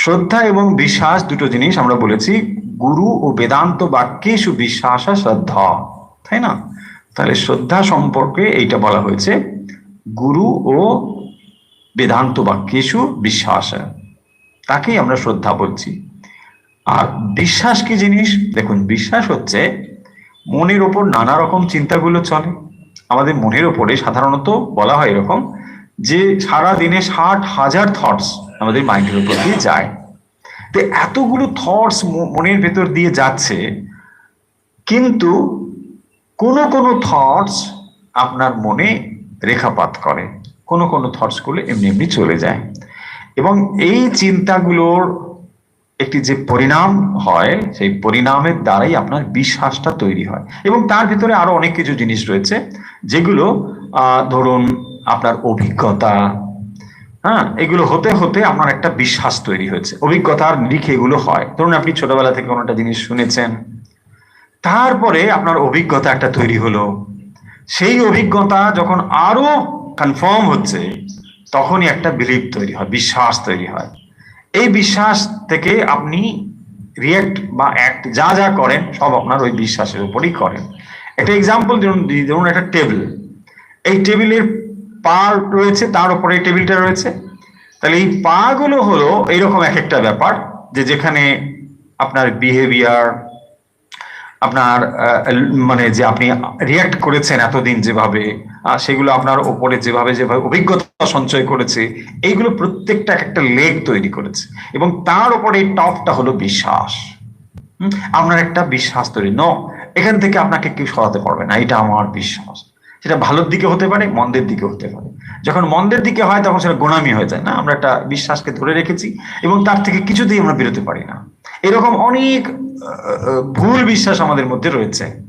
শ্রদ্ধা এবং বিশ্বাস দুটো জিনিস আমরা বলেছি। গুরু ও বেদান্ত বাক্যে সুবিশ্বাস শ্রদ্ধা, তাই না? তাহলে শ্রদ্ধা সম্পর্কে এইটা বলা হয়েছে। গুরু ও বেদান্ত বাক্যেশু বিশ্বাস তাকেই আমরা শ্রদ্ধা বলছি। আর বিশ্বাস কি জিনিস? দেখুন, বিশ্বাস হচ্ছে মনের ওপর নানা রকম চিন্তাগুলো চলে। আমাদের মনের ওপরে সাধারণত বলা হয় এরকম যে সারা দিনে ষাট হাজার থটস আমাদের মাইন্ডের উপর দিয়ে যায়। তো এতগুলো থটস মনের ভেতর দিয়ে যাচ্ছে কিন্তু কোনো কোনো থটস আপনার মনে রেখাপাত করে। কোনো কোনো থটসগুলো এমনি এমনি চলে যায়। এবং এই চিন্তাগুলোর একটি যে পরিণাম হয় সেই পরিণামের দ্বারাই আপনার বিশ্বাসটা তৈরি হয়। এবং তার ভিতরে আরও অনেক কিছু জিনিস রয়েছে যেগুলো আহ ধরুন আপনার অভিজ্ঞতা। হ্যাঁ এগুলো হতে হতে আপনার একটা বিশ্বাস তৈরি হয়েছে। অভিজ্ঞতার নিরিখে এগুলো হয়। ধরুন আপনি ছোটবেলা থেকে কোনো একটা জিনিস শুনেছেন। তারপরে আপনার অভিজ্ঞতা একটা তৈরি হলো। সেই অভিজ্ঞতা যখন আরও কনফার্ম হচ্ছে, তখনই একটা বিলিভ তৈরি হয়, বিশ্বাস তৈরি হয়। এই বিশ্বাস থেকে আপনি রিয়েক্ট বা অ্যাক্ট যা যা করেন, সব আপনার ওই বিশ্বাসের উপরই করেন। একটা এক্সাম্পল ধরুন ধরুন একটা টেবিল এই টেবিলের পা রয়েছে, তার উপরে টেবিলটা রয়েছে। তাহলে এই পা গুলো হলো এইরকম এক একটা ব্যাপার, যে যেখানে আপনার বিহেভিয়ার আপনার মানে যে আপনি রিয়াক্ট করেছেন এতদিন যেভাবে সেগুলো আপনার ওপরে যেভাবে যেভাবে অভিজ্ঞতা সঞ্চয় করেছে, এইগুলো প্রত্যেকটা একটা লেগ তৈরি করেছে। এবং তার উপরে টপটা হলো বিশ্বাস। আপনার একটা বিশ্বাস তৈরি। ন এখান থেকে আপনাকে কেউ সরাতে পারবে না। এটা আমার বিশ্বাস। সেটা ভালোর দিকে হতে পারে, মন্দের দিকে হতে পারে। যখন মন্দের দিকে হয়, তখন সেটা গোনামি হয়ে যায়। না, আমরা একটা বিশ্বাসকে ধরে রেখেছি এবং তার থেকে কিছুতেই আমরা বেরোতে পারি না। এরকম অনেক ভুল বিশ্বাস আমাদের মধ্যে রয়েছে।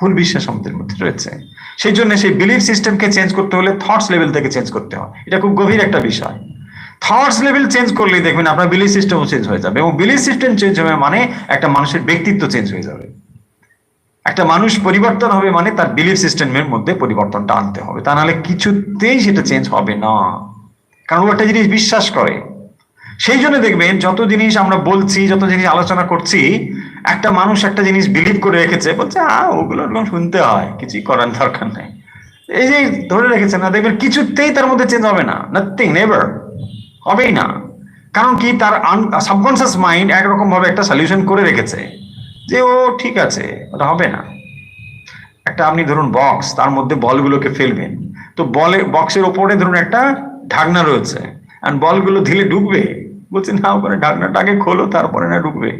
ভুল বিশ্বাস আমাদের মধ্যে রয়েছে। সেই জন্য সেই বিলিফ সিস্টেমকে চেঞ্জ করতে হলে থটস লেভেল থেকে চেঞ্জ করতে হয়। এটা খুব গভীর একটা বিষয়। থটস লেভেল চেঞ্জ করলেই দেখবেন আপনার বিলিফ সিস্টেমও চেঞ্জ হয়ে যাবে এবং বিলিফ সিস্টেম চেঞ্জ হবে মানে একটা মানুষের ব্যক্তিত্ব চেঞ্জ হয়ে যাবে। একটা মানুষ পরিবর্তন হবে মানে তার বিলিফ সিস্টেমের মধ্যে পরিবর্তনটা আনতে হবে। তা নাহলে কিছুতেই সেটা চেঞ্জ হবে না। কারণ ও একটা জিনিস বিশ্বাস করে। সেই জন্য দেখবেন, যত জিনিস আমরা বলছি, যত জিনিস আলোচনা করছি, একটা মানুষ একটা জিনিস বিলিভ করে রেখেছে, বলছে হ্যাঁ ওগুলো শুনতে হয়, কিছুই করার দরকার নেই। এই যে ধরে রেখেছে না দেখবেন কিছুতেই তার মধ্যে চেঞ্জ হবে না। নাথিং নেভার হবেই না। কারণ কি? তার সাবকনসিয়াস মাইন্ড একরকম ভাবে একটা সলিউশন করে রেখেছে। যে, ও, ঠিক আছে, ওটা হবে না। একটা, আপনি ধরুন বক্স তার মধ্যে বলগুলোকে ফেলবেন। তো বলে বক্সের ওপরে ধরুন একটা ঢাকনা রয়েছে অ্যান্ড বলগুলো ধীরে ঢুকবে। বলছে, না, ওখানে ঢাকনাটা আগে খোলো, তারপরে না ঢুকবে।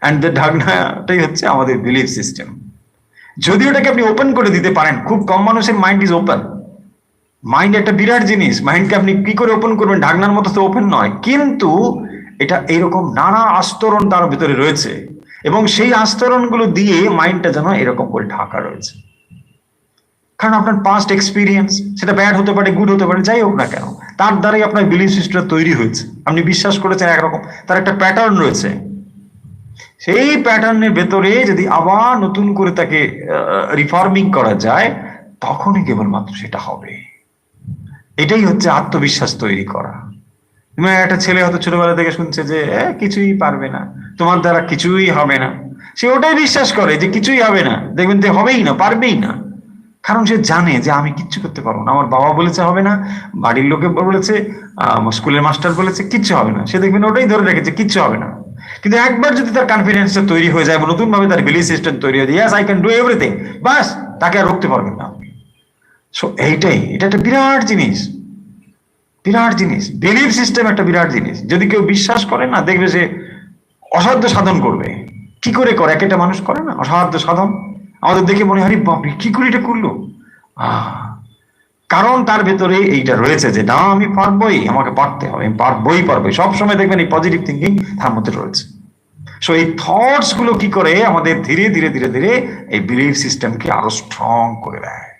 অ্যান্ড দ্য ঢাকনাটাই হচ্ছে আমাদের বিলিফ সিস্টেম যদি ওটাকে আপনি ওপেন করে দিতে পারেন, খুব কম মানুষের মাইন্ড ইজ ওপেন মাইন্ড একটা বিরাট জিনিস মাইন্ডকে আপনি কি করে ওপেন করবেন? ঢাকনার মতো তো ওপেন নয়। কিন্তু এটা এরকম নানা আস্তরণ তার ভিতরে রয়েছে। এবং সেই আস্তরণগুলো দিয়ে মাইন্ডটা যেন এরকম করে ঢাকা রয়েছে। কারণ আপনার পাস্ট এক্সপিরিয়েন্স সেটা ব্যাড হতে পারে গুড হতে পারে, যাই হোক না কেন, তার দ্বারাই আপনার বিলিফ সিস্টেম তৈরি হয়েছে। আপনি বিশ্বাস করেছেন একরকম, তার একটা প্যাটার্ন রয়েছে। সেই প্যাটার্নের ভেতরে যদি আবার নতুন করে তাকে রিফর্মিং করা যায়, তখনই কেবলমাত্র সেটা হবে। এটাই হচ্ছে আত্মবিশ্বাস তৈরি করা। একটা ছেলে হয়তো ছোটবেলা থেকে শুনছে যে কিছুই পারবে না। তোমার দ্বারা কিছুই হবে না। সে ওটাই বিশ্বাস করে যে কিছুই হবে না। দেখবেন যে হবেই না, পারবেই না। কারণ সে জানে যে আমি কিচ্ছু করতে পারব না। আমার বাবা বলেছে হবে না, বাড়ির লোকে বলেছে স্কুলের মাস্টার বলেছে, কিচ্ছু হবে না। সে দেখবেন ওটাই ধরে রেখেছে, কিচ্ছু হবে না। কিন্তু একবার যদি তার কনফিডেন্সটা তৈরি হয়ে যায় নতুন ভাবে তার বিলিফ সিস্টেম তৈরি হয়ে যায় yes I can do everything বাস, তাকে আর রুখতে পারবেন না। সো এইটাই, এটা একটা বিরাট জিনিস। বিরাট জিনিস। বিলিফ সিস্টেম একটা বিরাট জিনিস। যদি কেউ বিশ্বাস করে না, দেখবে যে অসাধ্য সাধন করবে। কি করে করে? এক একটা মানুষ করে না? অসাধ্য সাধন? আমাদের দেখে মনে হয় বাপরে, কি করে এটা করল? কারণ তার ভেতরে এইটা রয়েছে যে, না, আমি পারবই, আমাকে পারতে হবে, আমি পারবই পারব সবসময় দেখবেন এই পজিটিভ থিঙ্কিং তার মধ্যে রয়েছে। সো এই থটসগুলো কি করে আমাদের ধীরে ধীরে ধীরে ধীরে এই বিলিফ সিস্টেমকে আরও স্ট্রং করে দেয়।